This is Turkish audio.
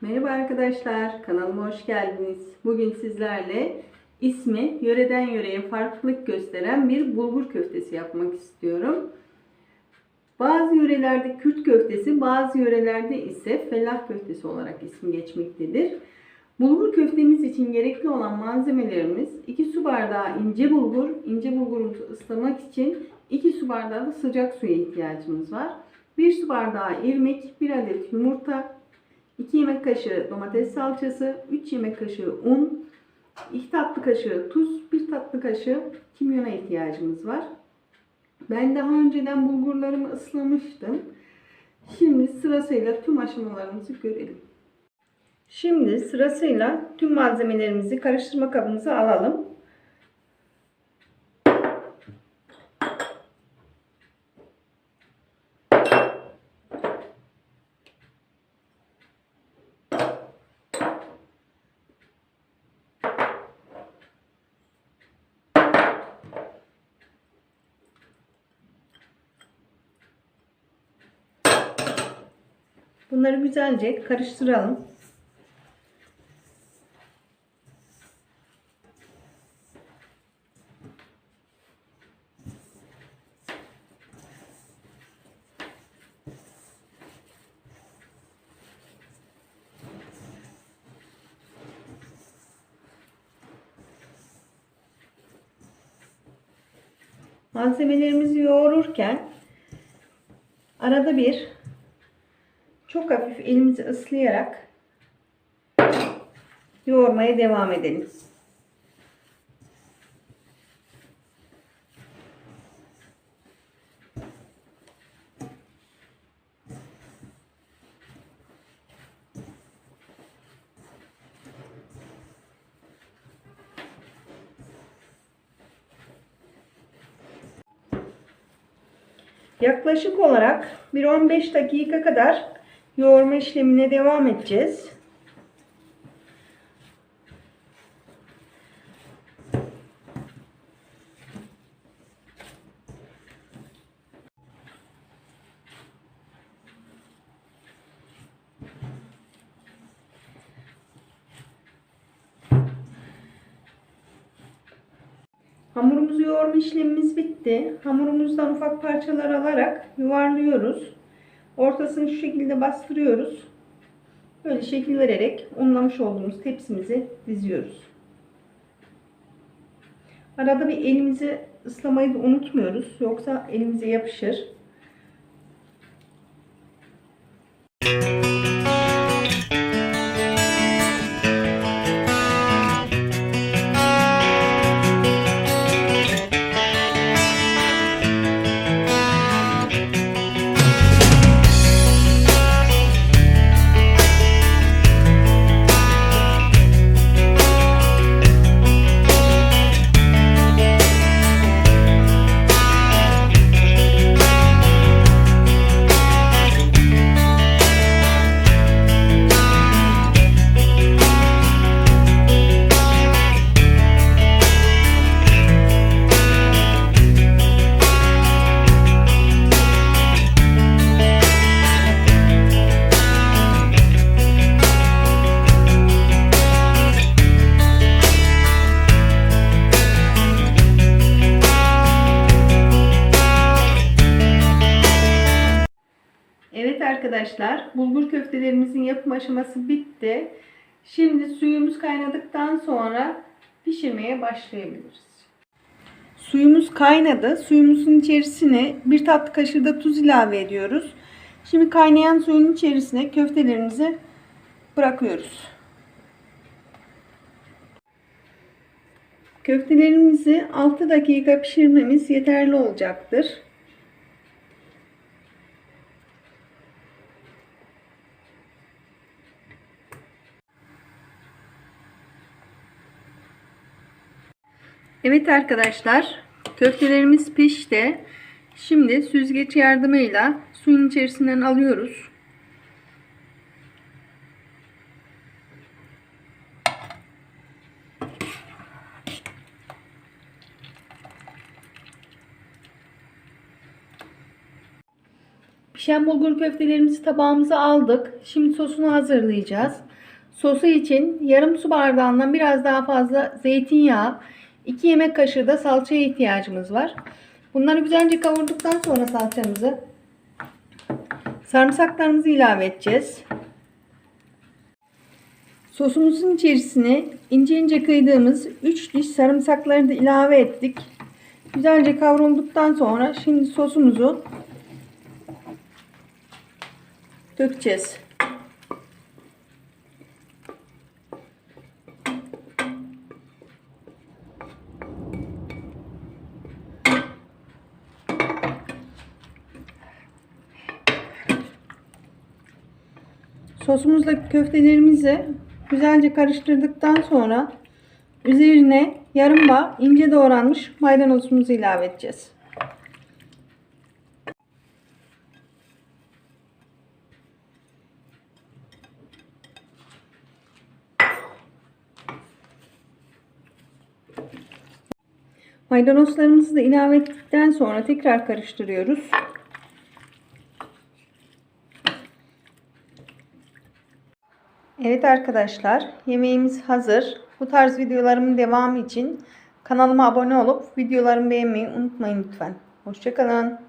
Merhaba arkadaşlar, kanalıma hoş geldiniz. Bugün sizlerle ismi yöreden yöreye farklılık gösteren bir bulgur köftesi yapmak istiyorum. Bazı yörelerde Kürt köftesi, bazı yörelerde ise fellah köftesi olarak ismi geçmektedir. Bulgur köftemiz için gerekli olan malzemelerimiz 2 su bardağı ince bulgur, ince bulgurumuzu ıslamak için 2 su bardağı da sıcak suya ihtiyacımız var. 1 su bardağı irmik, 1 adet yumurta, 2 yemek kaşığı domates salçası, 3 yemek kaşığı un, 2 tatlı kaşığı tuz, 1 tatlı kaşığı kimyona ihtiyacımız var. Ben daha önceden bulgurlarımı ıslamıştım. Şimdi sırasıyla tüm aşamalarımızı görelim. Şimdi sırasıyla tüm malzemelerimizi karıştırma kabımıza alalım. Bunları güzelce karıştıralım. Malzemelerimizi yoğururken arada bir çok hafif elimizi ıslayarak yoğurmaya devam edelim. Yaklaşık olarak bir 15 dakika kadar yoğurma işlemine devam edeceğiz. Hamurumuzu yoğurma işlemimiz bitti. Hamurumuzdan ufak parçalar alarak yuvarlıyoruz. Ortasını şu şekilde bastırıyoruz. Böyle şekil vererek unlamış olduğumuz tepsimizi diziyoruz. Arada bir elimizi ıslamayı da unutmuyoruz. Yoksa elimize yapışır. Arkadaşlar, bulgur köftelerimizin yapım aşaması bitti. Şimdi suyumuz kaynadıktan sonra pişirmeye başlayabiliriz. Suyumuz kaynadı. Suyumuzun içerisine bir tatlı kaşığı da tuz ilave ediyoruz. Şimdi kaynayan suyun içerisine köftelerimizi bırakıyoruz. Köftelerimizi 6 dakika pişirmemiz yeterli olacaktır. Evet arkadaşlar köftelerimiz pişti. Şimdi süzgeç yardımıyla suyun içerisinden alıyoruz. Pişen bulgur köftelerimizi tabağımıza aldık. Şimdi sosunu hazırlayacağız. Sosu için yarım su bardağından biraz daha fazla zeytinyağı, 2 yemek kaşığı da salçaya ihtiyacımız var. Bunları güzelce kavurduktan sonra salçamızı sarımsaklarımızı ilave edeceğiz. Sosumuzun içerisine ince ince kıydığımız 3 diş sarımsakları da ilave ettik. Güzelce kavrulduktan sonra şimdi sosumuzu dökeceğiz. Sosumuzla köftelerimizi güzelce karıştırdıktan sonra üzerine yarım bağ ince doğranmış maydanozumuzu ilave edeceğiz. Maydanozlarımızı da ilave ettikten sonra tekrar karıştırıyoruz. Evet arkadaşlar yemeğimiz hazır. Bu tarz videolarımın devamı için kanalıma abone olup videolarımı beğenmeyi unutmayın lütfen. Hoşçakalın.